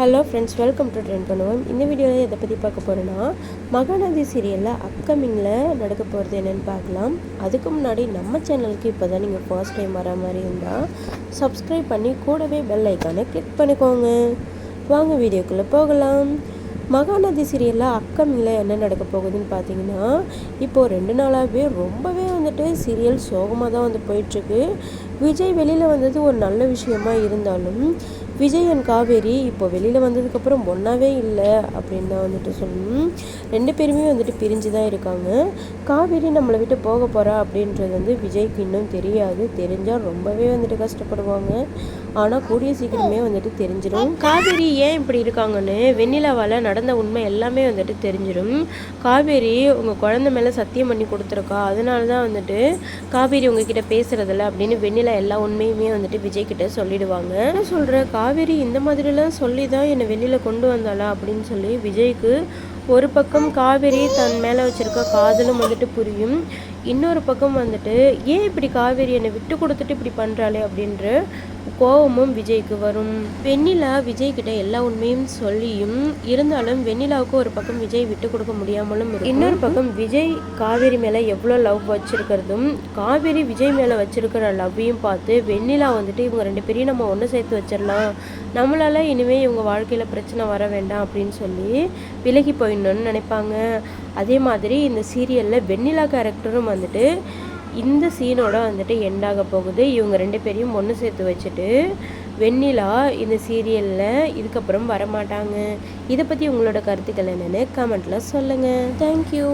Hello friends welcome to trend பண்ணுவோம் இந்த வீடியோவில் எதை பற்றி பார்க்க போகிறோன்னா மகாநதி சீரியலில் அப்கமிங்கில் நடக்க போகிறது என்னென்னு பார்க்கலாம். அதுக்கு முன்னாடி நம்ம சேனலுக்கு இப்போ தான் நீங்கள் ஃபர்ஸ்ட் டைம் வர மாதிரி இருந்தால் சப்ஸ்கிரைப் பண்ணி கூடவே பெல் ஐக்கானை கிளிக் பண்ணிக்கோங்க. வாங்க வீடியோக்குள்ளே போகலாம். மகாநதி சீரியலில் அப்கமிங்கில் என்ன நடக்க போகுதுன்னு பார்த்தீங்கன்னா இப்போது ரெண்டு நாளாகவே ரொம்பவே வந்துட்டு சீரியல் சோகமாக தான் வந்து போயிட்டுருக்கு விஜய் வெளியில் வந்தது ஒரு நல்ல விஷயமா இருந்தாலும் விஜய் அண்ட் காவேரி இப்போ வெளியில் வந்ததுக்கப்புறம் ஒன்றாவே இல்லை அப்படின்னு தான் வந்துட்டு சொல்லணும். ரெண்டு பேருமே வந்துட்டு பிரிஞ்சு தான் இருக்காங்க. காவேரி நம்மளை விட்டு போக போகிறா அப்படின்றது வந்து விஜய்க்கு இன்னும் தெரியாது. தெரிஞ்சால் ரொம்பவே வந்துட்டு கஷ்டப்படுவாங்க. ஆனால் கூடிய சீக்கிரமே வந்துட்டு தெரிஞ்சிடும். காவேரி ஏன் இப்படி இருக்காங்கன்னு வெண்ணிலாவால் நடந்த உண்மை எல்லாமே வந்துட்டு தெரிஞ்சிடும். காவேரி உங்கள் குழந்தை மேலே சத்தியம் பண்ணி கொடுத்துருக்கா. அதனால தான் வந்துட்டு காவேரி உங்ககிட்ட பேசுகிறதில்ல அப்படின்னு வெண்ணிலா எல்லா உண்மையுமே வந்துட்டு விஜய்கிட்ட சொல்லிடுவாங்க. நான் சொல்கிற காவேரி இந்த மாதிரிலாம் சொல்லி தான் என்னை வெளியில் கொண்டு வந்தாளா? அப்படின்னு சொல்லி விஜய்க்கு ஒரு பக்கம் காவேரி தன் மேலே வச்சுருக்க காதலும் வந்துட்டு புரியும். இன்னொரு பக்கம் வந்துட்டு ஏன் இப்படி காவேரி என்னை விட்டு கொடுத்துட்டு இப்படி பண்ணுறாளே அப்படின்ற கோபமும் விஜய்க்கு வரும். வெண்ணிலா விஜய் கிட்ட எல்லா உண்மையும் சொல்லியும் இருந்தாலும் வெண்ணிலாவுக்கு ஒரு பக்கம் விஜய் விட்டு கொடுக்க முடியாமலும் இன்னொரு பக்கம் விஜய் காவேரி மேலே எவ்வளோ லவ் வச்சிருக்கிறதும் காவேரி விஜய் மேலே வச்சிருக்கிற லவ்வையும் பார்த்து வெண்ணிலா வந்துட்டு இவங்க ரெண்டு பேரையும் நம்ம ஒன்று சேர்த்து வச்சிடலாம். நம்மளால இனிமே இவங்க வாழ்க்கையில் பிரச்சனை வர வேண்டாம் அப்படின்னு சொல்லி விலகி போயிடணும்னு நினைப்பாங்க. அதே மாதிரி இந்த சீரியலில் வெண்ணிலா கேரக்டரும் வந்துட்டு இந்த சீனோட வந்துட்டு எண்டாக போகுது. இவங்க ரெண்டு பேரையும் ஒன்று சேர்த்து வச்சுட்டு வெண்ணிலா இந்த சீரியலில் இதுக்கப்புறம் வரமாட்டாங்க. இதை பற்றி உங்களோட கருத்துக்கள் என்னென்னு கமெண்ட்டில் சொல்லுங்கள் தேங்க்யூ